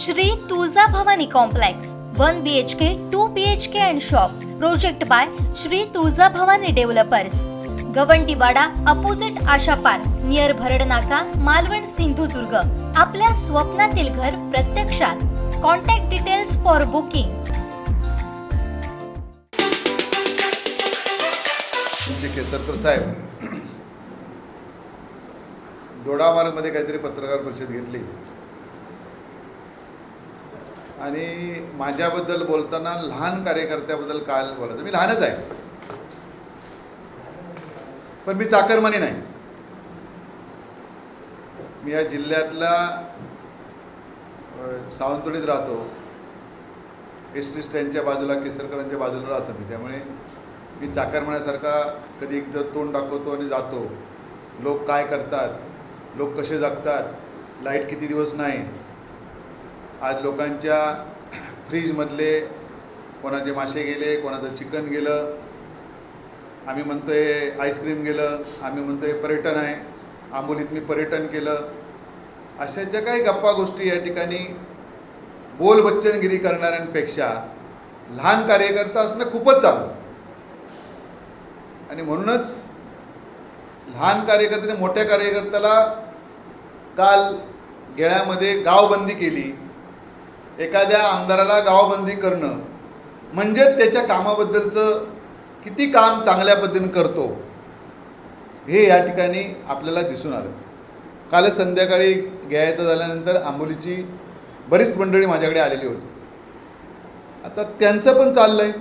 Shri Tulja Bhavani complex one B H K two B H K and shop project by Shri Tulja Bhavani developers Gawandiwada opposite Asha park near Bharad Naka Malvan Sindhudurg. आपल्या स्वप्नातील घर प्रत्यक्षात. Contact details for booking Kesarkar साहेब दोडामार्गमध्ये काहीतरी पत्रकार परिषद घेतली. आणि माझ्याबद्दल बोलताना लहान कार्यकर्त्याबद्दल काल बोलायचं. मी लहानच आहे. पण मी चाकरमानी नाही. मी या जिल्ह्यातला सावंतवाडीत राहतो. एस टी स्टँडच्या बाजूला केसरकरांच्या बाजूला राहतो मी. त्यामुळे मी चाकरमान्यासारखा कधी एकदा तोंड दाखवतो आणि जातो. लोक काय करतात? लोक कसे जगतात? लाइट किती दिवस नाही? आज लोकांच्या फ्रीजमधले कोणाचे मासे गेले कोणाचं चिकन गेलं आम्ही म्हणतो आहे आईस्क्रीम गेलं आम्ही म्हणतो आहे पर्यटन आहे आंबोलीत मी पर्यटन केलं. अशा ज्या काही गप्पा गोष्टी या ठिकाणी बोल बच्चनगिरी करणाऱ्यांपेक्षा लहान कार्यकर्ता असणं खूपच चांगलं. आणि म्हणूनच लहान कार्यकर्त्याने मोठ्या कार्यकर्त्याला काल गेळ्यामध्ये गावबंदी केली. एखाद्या आमदाराला गावबंदी करणं म्हणजे त्याच्या कामाबद्दलचं किती काम चांगल्या पद्धतीने करतो हे या ठिकाणी आपल्याला दिसून आलं. काल संध्याकाळी घ्यायचं झाल्यानंतर आंबोलीची बरीच मंडळी माझ्याकडे आलेली होती. आता त्यांचं पण चाललं आहे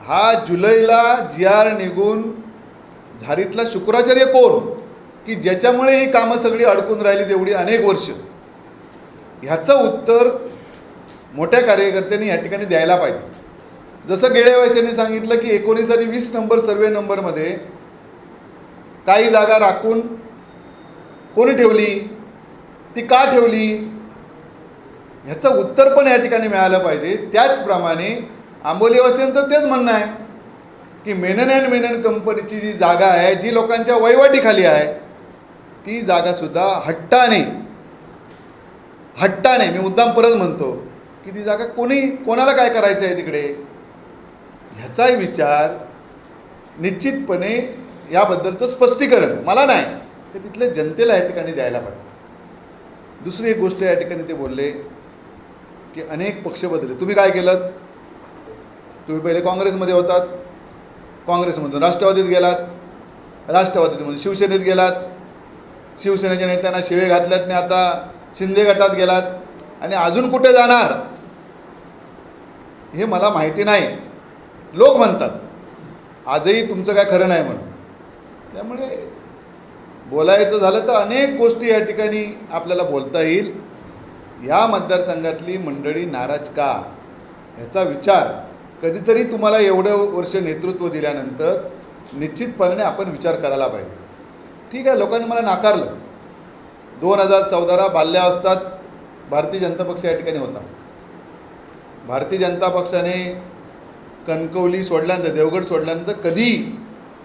हा जुलैला जी आर निघून झारीतला शुक्राचार्य कोण? की ज्याच्यामुळे ही कामं सगळी अडकून राहिली तेवढी अनेक वर्ष. ह्याचं उत्तर मोठ्या कार्यकर्त्यांनी या ठिकाणी द्यायला पाहिजे. जसं गेळेवाईस यांनी सांगितलं की एकोणीस आणि वीस नंबर सर्वे नंबरमध्ये काही जागा राखून कोणी ठेवली ती का ठेवली ह्याचं उत्तर पण या ठिकाणी मिळालं पाहिजे. त्याचप्रमाणे आंबोलीवासियांचं तेच म्हणणं आहे की मेनन अँड मेनन कंपनीची जी जागा आहे जी लोकांच्या वहिवाटीखाली आहे ती जागासुद्धा हट्टाने हट्टाने मी मुद्दाम परत म्हणतो की ती जागा कोणी कोणाला काय करायचं आहे तिकडे? ह्याचाही विचार निश्चितपणे याबद्दलचं स्पष्टीकरण. मला नाही ते तिथल्या जनतेला या ठिकाणी द्यायला पाहिजे. दुसरी एक गोष्ट या ठिकाणी ते बोलले की अनेक पक्ष बदलले. तुम्ही काय केलं तुम्ही पहिले काँग्रेसमध्ये होतात. काँग्रेसमधून राष्ट्रवादीत गेलात. राष्ट्रवादीतमधून शिवसेनेत गेलात. शिवसेनेच्या नेत्यांना शिवे घातल्यात. आणि आता शिंदे गटात गेलात आणि अजून कुठे जाणार? हे मला माहिती नाही. लोक म्हणतात आजही तुमचं काय खरं नाही म्हणून. त्यामुळे बोलायचं झालं तर अनेक गोष्टी या ठिकाणी आपल्याला बोलता येईल. या मतदारसंघातली मंडळी नाराज का? ह्याचा विचार कधीतरी तुम्हाला एवढं वर्ष नेतृत्व दिल्यानंतर निश्चितपणे आपण विचार करायला पाहिजे. ठीक आहे लोकांनी मला नाकारलं. दोन हजार चौदाला बाल्यावस्थात भारतीय जनता पक्ष या ठिकाणी होता. भारतीय जनता पक्षाने कणकवली सोडल्यानंतर देवगड सोडल्यानंतर कधी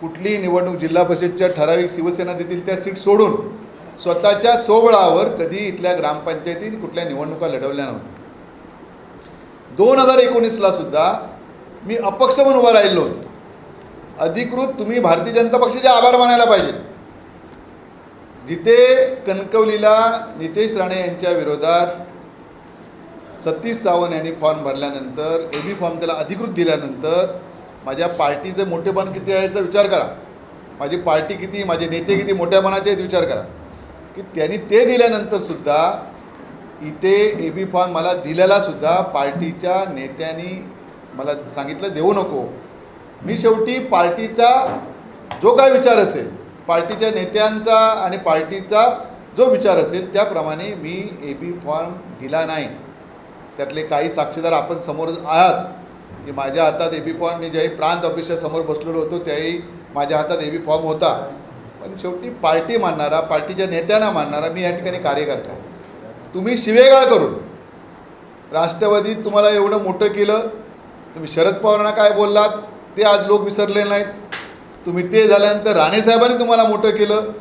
कुठलीही निवडणूक जिल्हा परिषदच्या ठराविक शिवसेना देतील त्या सीट सोडून स्वतःच्या सोबळावर कधी इथल्या ग्रामपंचायतीत कुठल्या निवडणुका लढवल्या नव्हत्या. दोन हजार एकोणीसला सुद्धा मी अपक्ष म्हणून उभा राहिलो होतो. अधिकृत तुम्ही भारतीय जनता पक्षाचे आभार मानायला पाहिजेत. जिथे कणकवलीला नितेश राणे यांच्या विरोधात सतीश सावंत यांनी फॉर्म भरल्यानंतर ए बी फॉर्म त्याला अधिकृत दिल्यानंतर माझ्या पार्टीचं मोठेपण किती आहे याचा विचार करा. माझी पार्टी किती माझे नेते किती मोठ्यापणाचे आहेत विचार करा. की त्यांनी ते दिल्यानंतर सुद्धा इथे ए बी फॉर्म मला दिलेला सुद्धा पार्टीच्या नेत्यांनी मला सांगितलं देऊ नको. मी शेवटी पार्टीचा जो काय विचार असेल पार्टीच्या नेत्यांचा आणि पार्टीचा जो विचार असेल त्याप्रमाणे मी ए बी फॉर्म दिला नाही. त्यातले काही साक्षीदार आपण समोर आहात की माझ्या हातात ए बी फॉर्म मी ज्याही प्रांत ऑफिसच्या समोर बसलेलो होतो त्याही माझ्या हातात ए बी फॉर्म होता. पण शेवटी पार्टी मानणारा पार्टीच्या नेत्यांना मानणारा मी या ठिकाणी कार्यकर्ता तुम्ही शिवेगाळ करून राष्ट्रवादीत तुम्हाला एवढं मोठं केलं तुम्ही शरद पवारांना काय बोललात ते आज लोक विसरले नाहीत. तुम्ही ते झाल्यानंतर राणेसाहेबांनी तुम्हाला मोठं केलं.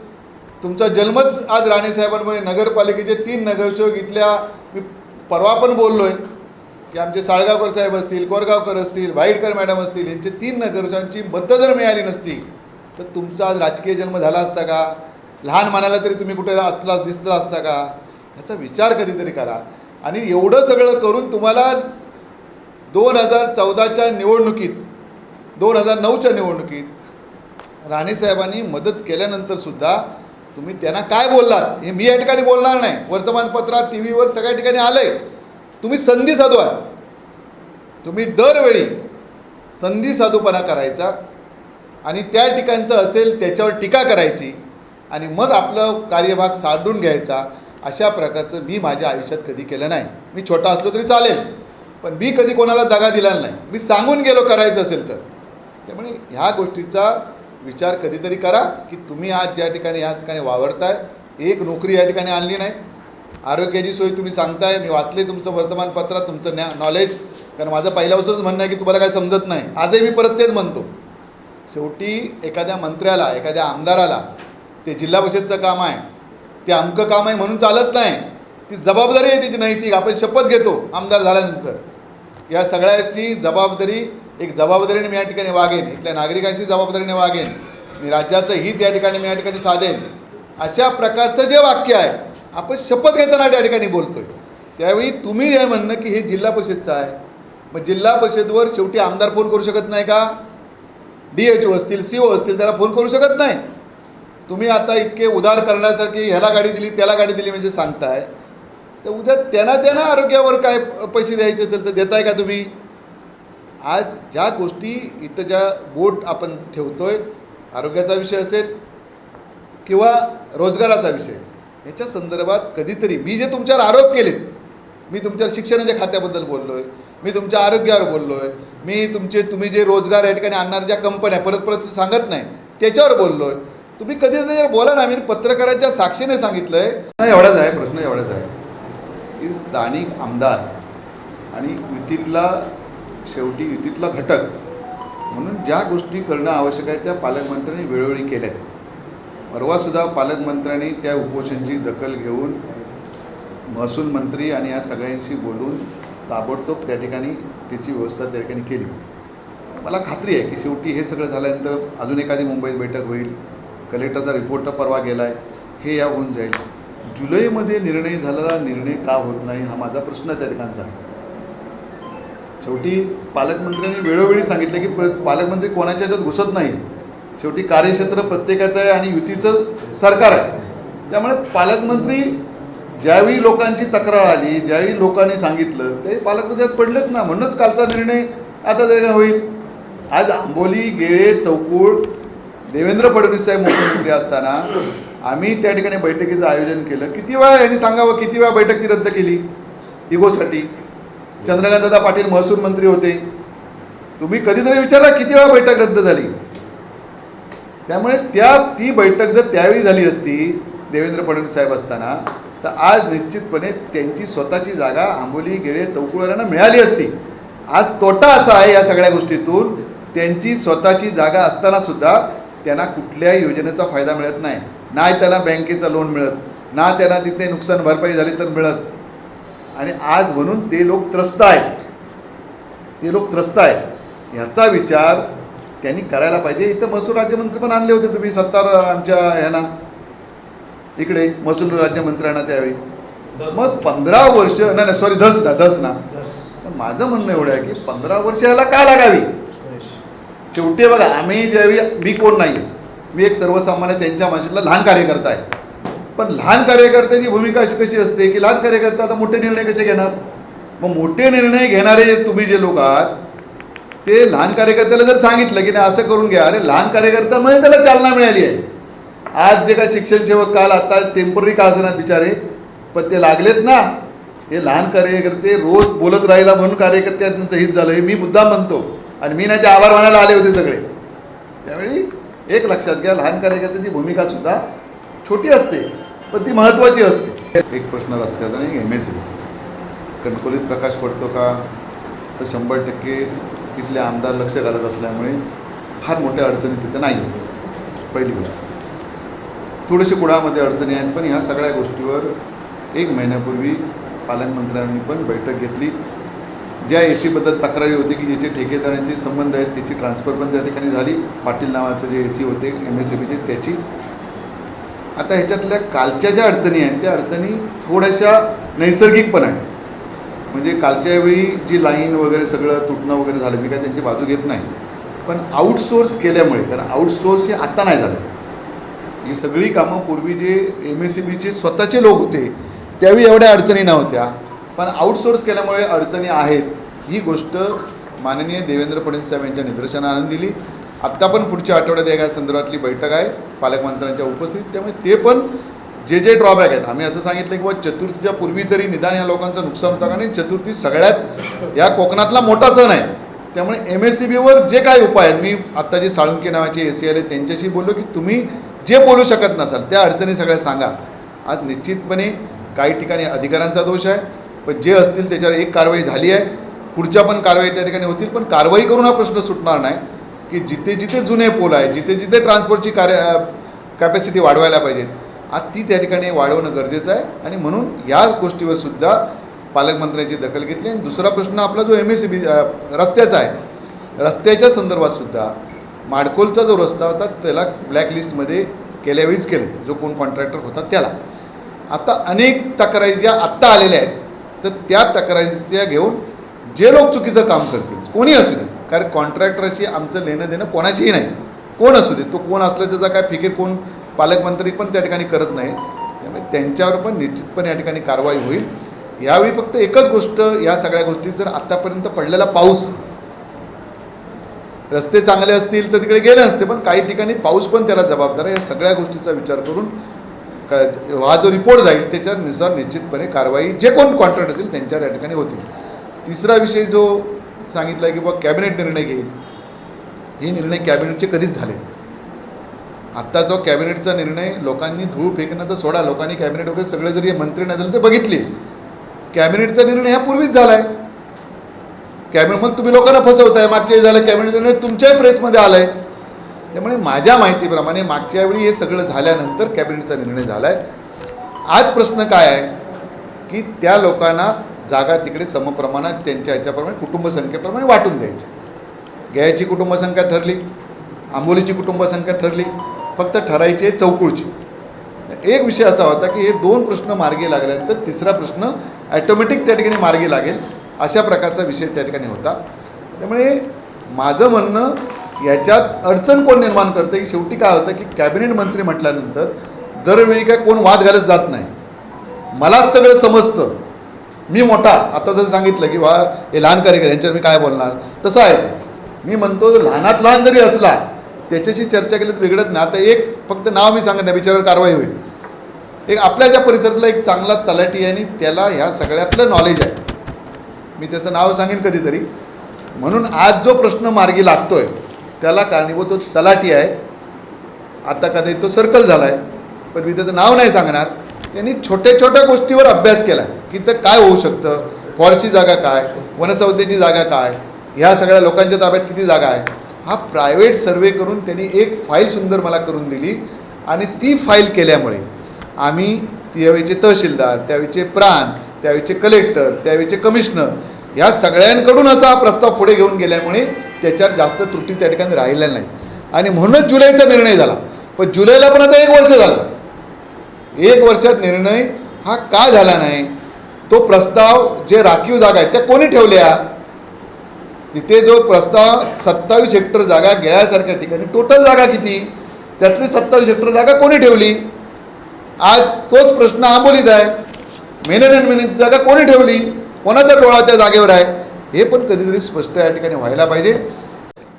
तुमचा जन्मच आज राणेसाहेबांमुळे नगरपालिकेचे तीन नगरसेवक इथल्या मी परवा पण बोललो आहे की आमचे साळगावकर साहेब असतील कोरगावकर असतील वाईटकर मॅडम असतील यांचे तीन नगरसेवकांची मतं जर मिळाली नसती. तर तुमचा आज राजकीय जन्म झाला असता का? लहान मानाला तरी तुम्ही कुठे असला दिसला असता का? ह्याचा विचार कधीतरी करा. आणि एवढं सगळं करून तुम्हाला दोन हजार चौदाच्या निवडणुकीत दोन हजार नऊच्या निवडणुकीत राणेसाहेबांनी मदत केल्यानंतरसुद्धा तुम्ही त्यांना काय बोललात? हे मी या ठिकाणी बोलणार नाही. वर्तमानपत्रात टी व्हीवर सगळ्या ठिकाणी आलं आहे तुम्ही संधी साधू आहे तुम्ही दरवेळी संधी साधूपणा करायचा आणि त्या ठिकाणचं असेल त्याच्यावर टीका करायची आणि मग आपलं कार्यभाग साधून घ्यायचा. अशा प्रकारचं मी माझ्या आयुष्यात कधी केलं नाही. मी छोटा असलो तरी चालेल पण मी कधी कोणाला दगा दिला नाही. मी सांगून गेलो करायचं असेल तर. त्यामुळे ह्या गोष्टीचा विचार कधीतरी करा की तुम्ही आज ज्या ठिकाणी या ठिकाणी वावरताय एक नोकरी या ठिकाणी आणली नाही. आरोग्याची सोय तुम्ही सांगताय मी वाचले तुमचं वर्तमानपत्रात तुमचं ज्ञा नॉलेज कारण माझं पहिल्यापासूनच म्हणणं आहे की तुम्हाला काय समजत नाही. आजही मी परत तेच म्हणतो. शेवटी एखाद्या मंत्र्याला एखाद्या आमदाराला ते जिल्हा परिषदचं काम आहे ते अमकं काम आहे म्हणून चालत नाही. ती जबाबदारी आहे तिची नैतिक आपण शपथ घेतो आमदार झाल्यानंतर. या सगळ्याची जबाबदारी एक जबाबदारीने मी या ठिकाणी वागेन इथल्या नागरिकांची जबाबदारीने वागेन मी राज्याचं हित या ठिकाणी मी या ठिकाणी साधेन. अशा प्रकारचं जे वाक्य आहे आपण शपथ घेताना त्या ठिकाणी बोलतोय. त्यावेळी तुम्ही हे म्हणणं की हे जिल्हा परिषदचं आहे. मग जिल्हा परिषदवर शेवटी आमदार फोन करू शकत नाही का? डी एच ओ असतील सी ओ असतील त्याला फोन करू शकत नाही. तुम्ही आता इतके उधार करण्यासारखी ह्याला गाडी दिली त्याला गाडी दिली म्हणजे सांगताय. तर उद्या त्यांना त्यांना आरोग्यावर काय पैसे द्यायचे असेल तर देताय का तुम्ही? आज ज्या गोष्टी इथं ज्या बोट आपण ठेवतो आहे आरोग्याचा विषय असेल किंवा रोजगाराचा विषय याच्या संदर्भात कधीतरी मी जे तुमच्यावर आरोप केलेत मी तुमच्या शिक्षणाच्या म्हणजे खात्याबद्दल बोललो आहे मी तुमच्या आरोग्यावर बोललो आहे मी तुमचे तुम्ही जे रोजगार या ठिकाणी आणणार ज्या कंपन्या परत परत सांगत नाही त्याच्यावर बोललो आहे तुम्ही कधी जर बोला ना मी पत्रकारांच्या साक्षीने सांगितलं आहे एवढाच आहे प्रश्न एवढाच आहे. की स्थानिक आमदार आणि युतीतला शेवटी युतीतला घटक. म्हणून ज्या गोष्टी करणं आवश्यक आहे त्या पालकमंत्र्यांनी वेळोवेळी केल्यात. परवासुद्धा पालकमंत्र्यांनी त्या उपोषणची दखल घेऊन महसूल मंत्री आणि या सगळ्यांशी बोलून ताबडतोब त्या ठिकाणी त्याची व्यवस्था त्या ठिकाणी केली. मला खात्री आहे की शेवटी हे सगळं झाल्यानंतर अजून एखादी मुंबईत बैठक होईल कलेक्टरचा रिपोर्ट तर परवा गेला आहे हे या होऊन जाईल. जुलैमध्ये निर्णय झालेला निर्णय का होत नाही हा माझा प्रश्न त्या ठिकाणचा. आहे शेवटी पालकमंत्र्यांनी वेळोवेळी सांगितलं की प्र पालकमंत्री कोणाच्या ह्याच्यात घुसत नाही. शेवटी कार्यक्षेत्र प्रत्येकाचं आहे आणि युतीचं सरकार आहे. त्यामुळे पालकमंत्री ज्यावेळी लोकांची तक्रार आली ज्यावेळी लोकांनी सांगितलं ते पालकमंत्र्यात पडलंच ना. म्हणूनच कालचा निर्णय आता जर काय होईल. आज आंबोली गेळे चौकूळ देवेंद्र फडणवीस साहेब मुख्यमंत्री असताना आम्ही त्या ठिकाणी बैठकीचं आयोजन केलं. किती वेळा यांनी सांगावं किती वेळा बैठक ती रद्द केली? इगोसाठी. चंद्रकांतदादा पाटील महसूल मंत्री होते. तुम्ही कधीतरी विचारला किती वेळा बैठक रद्द झाली? त्यामुळे त्या ती बैठक जर त्यावेळी झाली असती देवेंद्र फडणवीस साहेब असताना तर आज निश्चितपणे त्यांची स्वतःची जागा आंबोली गेळे चौकुळवाल्यांना मिळाली असती. आज तोटा असा आहे या सगळ्या गोष्टीतून त्यांची स्वतःची जागा असताना सुद्धा त्यांना कुठल्याही योजनेचा फायदा मिळत नाही. ना त्यांना बँकेचं लोन मिळत ना त्यांना तिथे नुकसान भरपाई झाली तर मिळत. आणि आज म्हणून ते लोक त्रस्त आहेत. ते लोक त्रस्त आहेत. ह्याचा विचार त्यांनी करायला पाहिजे. इथं महसूल राज्यमंत्री पण आणले होते तुम्ही सत्तार आमच्या ह्यांना. इकडे महसूल राज्यमंत्र्यांना त्यावेळी. मग पंधरा वर्ष नाही नाही सॉरी धस ना धस ना. तर माझं म्हणणं एवढं आहे की पंधरा वर्ष ह्याला का लागावी? शेवटी बघा आम्ही ज्यावेळी मी कोण नाही मी एक सर्वसामान्य त्यांच्या भाषेतला लहान कार्यकर्ता आहे. पण लहान कार्यकर्त्याची भूमिका अशी कशी असते की लहान कार्यकर्ता आता मोठे निर्णय कसे घेणार? मग मोठे निर्णय घेणारे तुम्ही जे लोक आहात ते लहान कार्यकर्त्याला जर सांगितलं की नाही असं करून घ्या अरे लहान कार्यकर्त्यामुळे त्याला चालना मिळाली आहे. आज जे काय शिक्षण सेवक काल आता टेंपररी का असणार बिचारे पण ते लागलेत ना. हे लहान कार्यकर्ते रोज बोलत राहिला म्हणून कार्यकर्त्यांचं हित झालं हे मी मुद्दाम म्हणतो. आणि मी नाचे आभार मानायला आले होते सगळे. त्यावेळी एक लक्षात घ्या लहान कार्यकर्त्याची भूमिका सुद्धा छोटी असते पण ती महत्त्वाची असते. एक प्रश्न रस्त्याचा नाही एम एस कणकोलीत प्रकाश पडतो का? तर शंभर टक्के तिथले आमदार लक्ष घालत असल्यामुळे फार मोठ्या अडचणी तिथं नाही आहेत. पहिली गोष्ट. थोडेसे कुडामध्ये अडचणी आहेत पण ह्या सगळ्या गोष्टीवर एक महिन्यापूर्वी पालकमंत्र्यांनी पण बैठक घेतली. ज्या ए सीबद्दल तक्रारी होती की ज्याचे ठेकेदारांचे संबंध आहेत त्याची ट्रान्सफर पण त्या ठिकाणी झाली. पाटील नावाचं जे ए सी होते एम एस सी बीचे त्याची आता ह्याच्यातल्या कालच्या ज्या अडचणी आहेत त्या अडचणी थोड्याशा नैसर्गिक पण आहेत. म्हणजे कालच्या वेळी जी लाईन वगैरे सगळं तुटणं वगैरे झालं मी काय त्यांची बाजू घेत नाही. पण आउटसोर्स केल्यामुळे कारण आउटसोर्स हे आत्ता नाही झालं. ही सगळी कामं पूर्वी जे एम एस सी बीचे स्वतःचे लोक होते त्यावेळी एवढ्या अडचणी नव्हत्या. पण आउटसोर्स केल्यामुळे अडचणी आहेत ही गोष्ट माननीय देवेंद्र फडणवीस साहेब यांच्या निदर्शनानं दिली. आत्ता पण पुढच्या आठवड्यात एका संदर्भातली बैठक आहे. पालकमंत्र्यांच्या उपस्थितीत. त्यामुळे ते पण जे जे ड्रॉबॅक आहेत आम्ही असं सांगितलं की बाबा चतुर्थीच्या पूर्वी तरी निदान या लोकांचं नुकसान होतं आणि चतुर्थी सगळ्यात या कोकणातला मोठा सण आहे. त्यामुळे एम एस सी बीवर जे काय उपाय आहेत मी आत्ता जे साळुंके नावाचे ए सी आले त्यांच्याशी बोललो की तुम्ही जे बोलू शकत नसाल त्या अडचणी सगळ्या सांगा. आज निश्चितपणे काही ठिकाणी अधिकाऱ्यांचा दोष आहे पण जे असतील त्याच्यावर एक कारवाई झाली आहे. पुढच्या पण कारवाई त्या ठिकाणी होतील पण कारवाई करून हा प्रश्न सुटणार नाही. की जिथे जिथे जुने पोल आहे जिथे जिथे ट्रान्सपोर्टची कार्य कॅपॅसिटी वाढवायला पाहिजेत आज ती त्या ठिकाणी वाढवणं गरजेचं आहे. आणि म्हणून या गोष्टीवर सुद्धा पालकमंत्र्यांची दखल घेतली. आणि दुसरा प्रश्न आपला जो एम एस सी बी रस्त्याचा आहे रस्त्याच्या संदर्भात सुद्धा माडकोलचा जो रस्ता होता त्याला ब्लॅकलिस्टमध्ये केल्यावेळीच केले. जो कोण कॉन्ट्रॅक्टर होता त्याला. आता अनेक तक्रारी ज्या आत्ता आलेल्या आहेत तर त्या तक्रारीच्या घेऊन जे लोक चुकीचं काम करतील कोणी असू देत कारण कॉन्ट्रॅक्टरशी आमचं लेणं देणं कोणाशीही नाही. कोण असू दे तो कोण असलं त्याचा काय फिकीर कोण पालकमंत्री पण त्या ठिकाणी करत नाही. त्यामुळे त्यांच्यावर पण निश्चितपणे या ठिकाणी कारवाई होईल. यावेळी फक्त एकच गोष्ट या सगळ्या गोष्टी जर आत्तापर्यंत पडलेला पाऊस. रस्ते चांगले असतील तर तिकडे गेले असते पण काही ठिकाणी पाऊस पण त्याला जबाबदार आहे. या सगळ्या गोष्टीचा विचार करून हा जो रिपोर्ट जाईल त्याच्यानुसार निश्चितपणे कारवाई जे कोण कॉन्ट्रॅक्ट असतील त्यांच्यावर या ठिकाणी होतील. तिसरा विषय जो सांगितलं आहे की बाबा कॅबिनेट निर्णय घेईल. हे निर्णय कॅबिनेटचे कधीच झाले. आत्ता जो कॅबिनेटचा निर्णय लोकांनी धूळ फेकणं तर सोडा लोकांनी कॅबिनेट वगैरे सगळे जरी मंत्री नाही झाले ते बघितले. कॅबिनेटचा निर्णय ह्या पूर्वीच झाला आहे कॅबिनेट मग तुम्ही लोकांना फसवताय. मागच्या वेळी झालं कॅबिनेटचा निर्णय तुमच्याही प्रेसमध्ये आला आहे त्यामुळे माझ्या माहितीप्रमाणे मागच्या वेळी हे सगळं झाल्यानंतर कॅबिनेटचा निर्णय झाला आहे आज प्रश्न काय आहे? की त्या लोकांना जागा तिकडे समप्रमाणात त्यांच्या ह्याच्याप्रमाणे कुटुंबसंख्येप्रमाणे वाटून द्यायची गयाची कुटुंबसंख्या ठरली आंबोलीची कुटुंबसंख्या ठरली फक्त ठरायची आहे चौकुळची. एक विषय असा होता की हे दोन प्रश्न मार्गी लागल्यानंतर तिसरा प्रश्न ॲटोमॅटिक त्या ठिकाणी मार्गी लागेल अशा प्रकारचा विषय त्या ठिकाणी होता. त्यामुळे माझं म्हणणं याच्यात अडचण कोण निर्माण करतं? की शेवटी काय होतं की कॅबिनेट मंत्री म्हटल्यानंतर दरवेळी काय कोण वाद घालत जात नाही. मलाच सगळं समजतं. मी मोठा. आता जर सांगितलं की वा हे लहान कार्यक्रम यांच्यावर मी काय बोलणार? तसं आहे ते. मी म्हणतो लहानात लहान जरी असला त्याच्याशी चर्चा केली तर वेगळंच नाही. आता एक फक्त नाव मी सांगत नाही बिचारावर कारवाई होईल. एक आपल्या ज्या परिसरातला एक चांगला तलाठी आहे आणि त्याला ह्या सगळ्यातलं नॉलेज आहे. मी त्याचं नाव सांगेन कधीतरी. म्हणून आज जो प्रश्न मार्गी लागतो आहे त्याला कारणीभूत तो तलाठी आहे. आता कधी तो सर्कल झाला आहे पण मी त्याचं नाव नाही सांगणार. त्यांनी छोट्या छोट्या गोष्टीवर अभ्यास केला. आहे की तर काय होऊ शकतं? फॉरेस्टची जागा काय? वनसंस्थेची जागा काय? ह्या सगळ्या लोकांच्या ताब्यात किती जागा आहे? हा प्रायव्हेट सर्वे करून त्यांनी एक फाईल सुंदर मला करून दिली आणि ती फाईल केल्यामुळे आम्ही त्यावेळीचे तहसीलदार त्यावेळीचे प्राण त्यावेळीचे कलेक्टर त्यावेळीचे कमिशनर ह्या सगळ्यांकडून असा हा प्रस्ताव पुढे घेऊन गेल्यामुळे त्याच्यावर जास्त त्रुटी त्या ठिकाणी राहिल्या नाही आणि म्हणूनच जुलैचा निर्णय झाला. पण जुलैला पण आता एक वर्ष झालं. एक वर्षात निर्णय हा का झाला नाही? तो प्रस्ताव जे राखीव जागा आहेत त्या कोणी ठेवल्या? तिथे जो प्रस्ताव सत्तावीस हेक्टर जागा गेल्यासारख्या ठिकाणी टोटल जागा किती? त्यातली सत्तावीस हेक्टर जागा कोणी ठेवली? आज तोच प्रश्न आंबोलीत आहे. मेनन अँड मेननची जागा कोणी ठेवली? कोणाचा डोळा त्या जागेवर आहे? हे पण कधीतरी स्पष्ट या ठिकाणी व्हायला पाहिजे.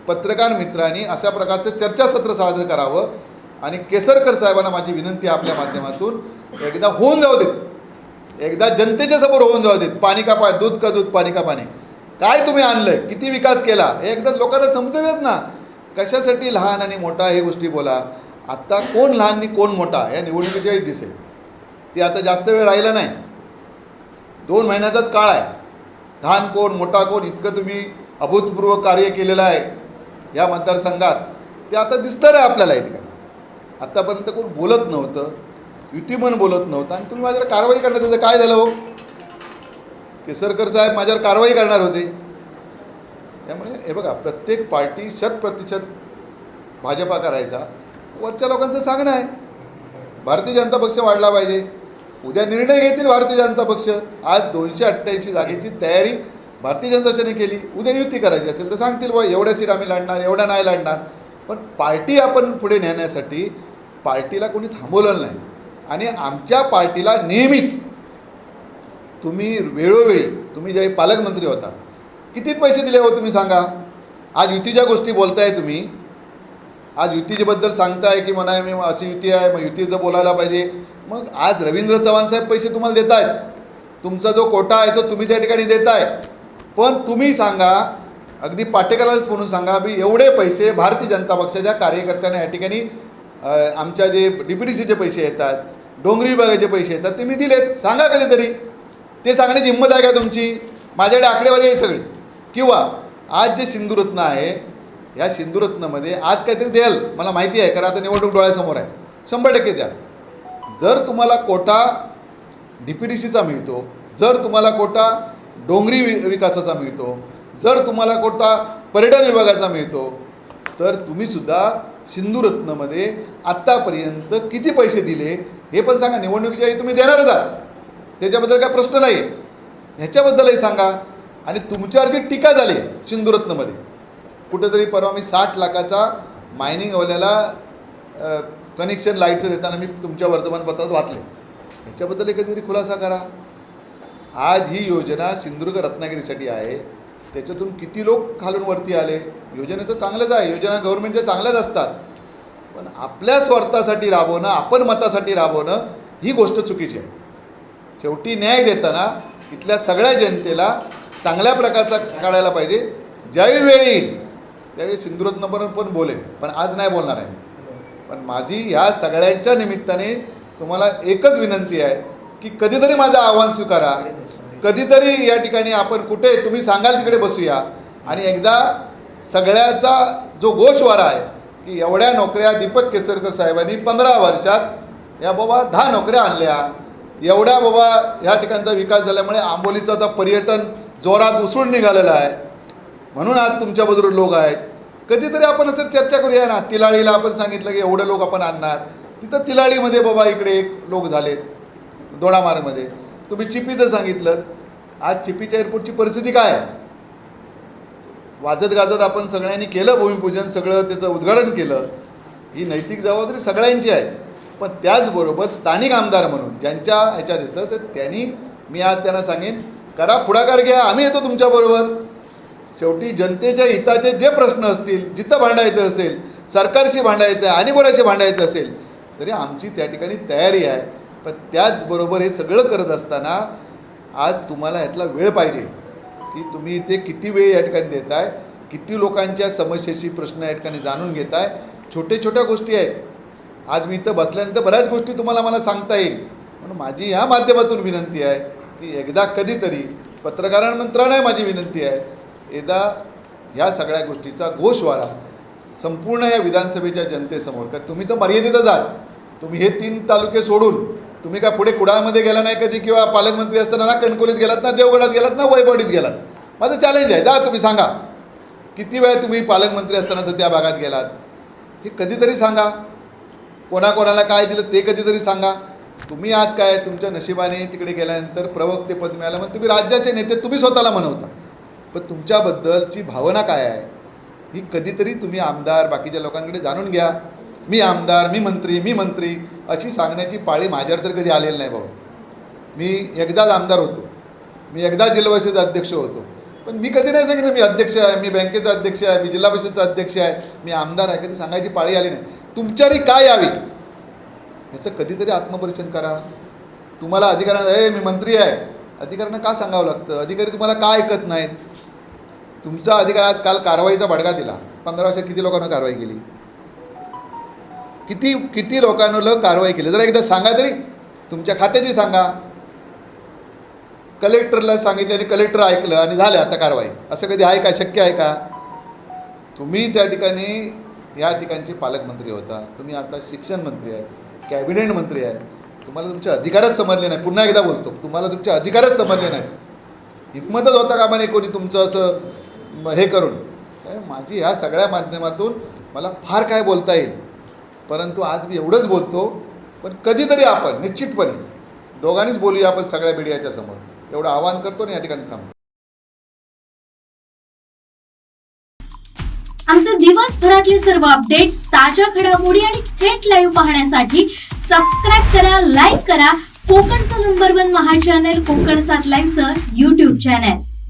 पत्रकार मित्रांनी अशा प्रकारचं चर्चासत्र सादर करावं. आणि केसरकर साहेबांना माझी विनंती आपल्या माध्यमातून एकदा होऊन जाऊ देत. एकदा जनतेच्या समोर होऊन जाऊ देत. पाणी का पाणी दूध का दूध पाणी का पाणी. काय तुम्ही आणलं किती विकास केला? हे एकदा लोकांना समजत ना. कशासाठी लहान आणि मोठा हे गोष्टी बोला. आत्ता कोण लहान आणि कोण मोठा या निवडणुकीच्या दिसेल. ती आता जास्त वेळ राहिला नाही. दोन महिन्याचाच काळ आहे. लहान कोण मोठा कोण इतकं तुम्ही अभूतपूर्व कार्य केलेलं आहे या मतदारसंघात. ते आता दिसणार आहे आपल्याला या ठिकाणी. आत्तापर्यंत कोण बोलत नव्हतं. युती पण बोलत नव्हतं. आणि तुम्ही माझ्यावर कारवाई करणार त्याचं काय झालं हो? केसरकर साहेब माझ्यावर कारवाई करणार होते. त्यामुळे हे बघा प्रत्येक पार्टी शतप्रतिशत भाजपा करायचा. वरच्या लोकांचं सांगणं आहे. भारतीय जनता पक्ष वाढला पाहिजे. उद्या निर्णय घेतील भारतीय जनता पक्ष. आज दोनशे अठ्ठ्याऐंशी जागेची तयारी भारतीय जनता पक्षाने केली. उद्या युती करायची असेल तर सांगतील बा एवढ्या सीट आम्ही लढणार एवढ्या नाही लढणार. पण पार्टी आपण पुढे नेण्यासाठी पार्टीला कोणी थांबवलं नाही. आणि आमच्या पार्टीला नेहमीच तुम्ही वेळोवेळी तुम्ही ज्यावेळी पालकमंत्री होता कितीच पैसे दिले हो तुम्ही सांगा? आज युतीच्या गोष्टी बोलताय तुम्ही. आज युतीच्याबद्दल सांगताय की म्हणा मी अशी युती आहे मग युतीचं बोलायला पाहिजे. मग आज रवींद्र चव्हाण साहेब पैसे तुम्हाला देत आहेत तुमचा जो कोटा आहे तो तुम्ही त्या ठिकाणी देताय. पण तुम्ही सांगा अगदी पाटेकरालाच म्हणून सांगा मी एवढे पैसे भारतीय जनता पक्षाच्या कार्यकर्त्यांना या ठिकाणी आमच्या जे डी पी डी सीचे पैसे येतात डोंगरी विभागाचे पैसे येतात ते मी दिलेत. सांगा कधीतरी. ते सांगण्याची हिंमत आहे का तुमची? माझ्याकडे आकडेवारी आहे सगळी. किंवा आज जे सिंधुरत्न आहे या सिंधुरत्नमध्ये आज काहीतरी द्याल. मला माहिती आहे कारण आता निवडणूक डोळ्यासमोर आहे. शंभर टक्के द्या. जर तुम्हाला कोटा डी पी डी सीचा मिळतो जर तुम्हाला कोटा डोंगरी वि विकासाचा मिळतो जर तुम्हाला कोटा पर्यटन विभागाचा मिळतो तर तुम्हीसुद्धा सिंधुरत्नमध्ये आत्तापर्यंत किती पैसे दिले हे पण सांगा निवडणुकीच्या आधी तुम्ही देणारच आहात. त्याच्याबद्दल काय प्रश्न नाही ह्याच्याबद्दलही सांगा. आणि तुमच्यावर जी टीका झाली सिंधुरत्नमध्ये कुठेतरी परवा मी साठ लाखाचा मायनिंगवाल्याला कनेक्शन लाईटचं देताना मी तुमच्या वर्तमानपत्रात वाचले. ह्याच्याबद्दल कधीतरी खुलासा करा. आज ही योजना सिंधुदुर्ग रत्नागिरीसाठी आहे. त्याच्यातून किती लोक खालून वरती आले? योजनेचं चांगलंच आहे. योजना गव्हर्नमेंटच्या चांगल्याच असतात. पण आपल्या स्वार्थासाठी राबवणं आपण मतासाठी राबवणं ही गोष्ट चुकीची आहे. शेवटी न्याय देताना इथल्या सगळ्या जनतेला चांगल्या प्रकारचा काढायला पाहिजे. ज्यावेळी वेळ येईल त्यावेळी सिंधुरत्नपर्यंत पण बोलेन. पण आज नाही बोलणार आहे मी. पण माझी ह्या सगळ्यांच्या निमित्ताने तुम्हाला एकच विनंती आहे की कधीतरी माझं आव्हान स्वीकारा. कधीतरी या ठिकाणी आपण कुठे तुम्ही सांगाल तिकडे बसूया. आणि एकदा सगळ्याचा जो गोषवारा आहे की एवढ्या नोकऱ्या दीपक केसरकर साहेबांनी पंधरा वर्षात या बाबा दहा नोकऱ्या आणल्या. एवढ्या बाबा ह्या ठिकाणचा विकास झाल्यामुळे आंबोलीचं आता पर्यटन जोरात उसळून निघालेलं आहे. म्हणून आज तुमच्याबरोबर लोक आहेत. कधीतरी आपण असं चर्चा करूया ना. तिलाळीला आपण सांगितलं की एवढे लोक आपण आणणार. तिथं तिलाळीमध्ये बाबा इकडे एक लोक झालेत दोडामार्गमध्ये तुम्ही चिपीचं सांगितलं आज चिपीच्या एअरपोर्टची परिस्थिती काय आहे? वाजत गाजत आपण सगळ्यांनी केलं भूमिपूजन सगळं त्याचं उद्घाटन केलं ही नैतिक जबाबदारी सगळ्यांची आहे. पण त्याचबरोबर स्थानिक आमदार म्हणून ज्यांच्या ह्याच्यात येतं तर त्यांनी मी आज त्यांना सांगेन करा पुढाकार घ्या आम्ही येतो तुमच्याबरोबर शेवटी जनतेच्या हिताचे जे प्रश्न असतील जिथं भांडायचं असेल सरकारशी भांडायचं आहे आणि कोणाशी भांडायचं असेल तरी आमची त्या ठिकाणी तयारी आहे. पण त्याचबरोबर हे सगळं करत असताना आज तुम्हाला ह्यातला वेळ पाहिजे की तुम्ही इथे किती वेळ या ठिकाणी देताय किती लोकांच्या समस्येशी प्रश्न या ठिकाणी जाणून घेताय छोटे छोट्या गोष्टी आहेत. आज मी इथं बसल्यानंतर बऱ्याच गोष्टी तुम्हाला मला सांगता येईल. म्हणून माझी ह्या माध्यमातून विनंती आहे की एकदा कधीतरी पत्रकारांमंत्राने माझी विनंती आहे एकदा ह्या सगळ्या गोष्टीचा गोषवारा संपूर्ण या विधानसभेच्या जनतेसमोर का तुम्ही तर मर्यादितच जाल. तुम्ही हे तीन तालुके सोडून तुम्ही काय पुढे कुडाळमध्ये गेला नाही कधी किंवा पालकमंत्री असताना ना कणकोलीत गेलात ना देवगडात गेलात ना वैभवडीत गेलात? माझं चॅलेंज आहे. जा तुम्ही सांगा. किती वेळ तुम्ही पालकमंत्री असताना जर त्या भागात गेलात? हे कधीतरी सांगा. कोणाकोणाला काय दिलं ते कधीतरी सांगा. तुम्ही आज काय तुमच्या नशिबाने तिकडे गेल्यानंतर प्रवक्तेपद मिळालं मग तुम्ही राज्याचे नेते तुम्ही स्वतःला म्हणवता पण तुमच्याबद्दलची भावना काय आहे? ही कधीतरी तुम्ही आमदार बाकीच्या लोकांकडे जाणून घ्या. मी आमदार मी मंत्री मी मंत्री अशी सांगण्याची पाळी माझ्यावर तर कधी आलेली नाही बाबा. मी एकदाच आमदार होतो. मी एकदा जिल्हा परिषदेचा अध्यक्ष होतो. पण मी कधी नाही सांगितलं मी अध्यक्ष आहे मी बँकेचा अध्यक्ष आहे मी जिल्हा परिषदेचा अध्यक्ष आहे मी आमदार आहे कधी सांगायची पाळी आली नाही. तुमच्यारी काय यावी? ह्याचं कधीतरी आत्मपरीक्षण करा. तुम्हाला अधिकाऱ्यांना ए मी मंत्री आहे. अधिकाऱ्यांना का सांगावं लागतं? अधिकारी तुम्हाला का ऐकत नाहीत? तुमचा अधिकार आज काल कारवाईचा भडगा दिला. पंधरा वर्षात किती लोकांना कारवाई केली? किती किती लोकांवर कारवाई केली? जरा एकदा सांगा तरी. तुमच्या खात्याची सांगा. कलेक्टरला सांगितलं आणि कलेक्टर ऐकलं आणि झालं आता कारवाई. असं कधी आहे का? शक्य आहे का? तुम्ही त्या ठिकाणी या ठिकाणचे पालकमंत्री होता. तुम्ही आता शिक्षण मंत्री आहेत कॅबिनेट मंत्री आहेत तुम्हाला तुमचे अधिकारच समजले नाही. पुन्हा एकदा बोलतो. तुम्हाला तुमचे अधिकारच समजले नाही. हिंमतच होता का म्हणे कोणी तुमचं असं हे करून? माझी ह्या सगळ्या माध्यमातून मला फार काय बोलता येईल? परंतु आज मी एवढंच बोलतो पण कधीतरी आपण निश्चितपणे दोघांनीच बोलूया आपण सगळ्या मीडियाच्या समोर. एवढं आवाहन करतो आणि या ठिकाणी थांबतो. आमचे दिवसभरातले सर्व अपडेट्स ताज्या घडामोडी आणि थेट लाईव्ह पाहण्यासाठी सबस्क्राईब करा लाईक करा. कोकणचं नंबर वन महा चॅनल कोकण सात लाईव्हचं युट्यूब चॅनल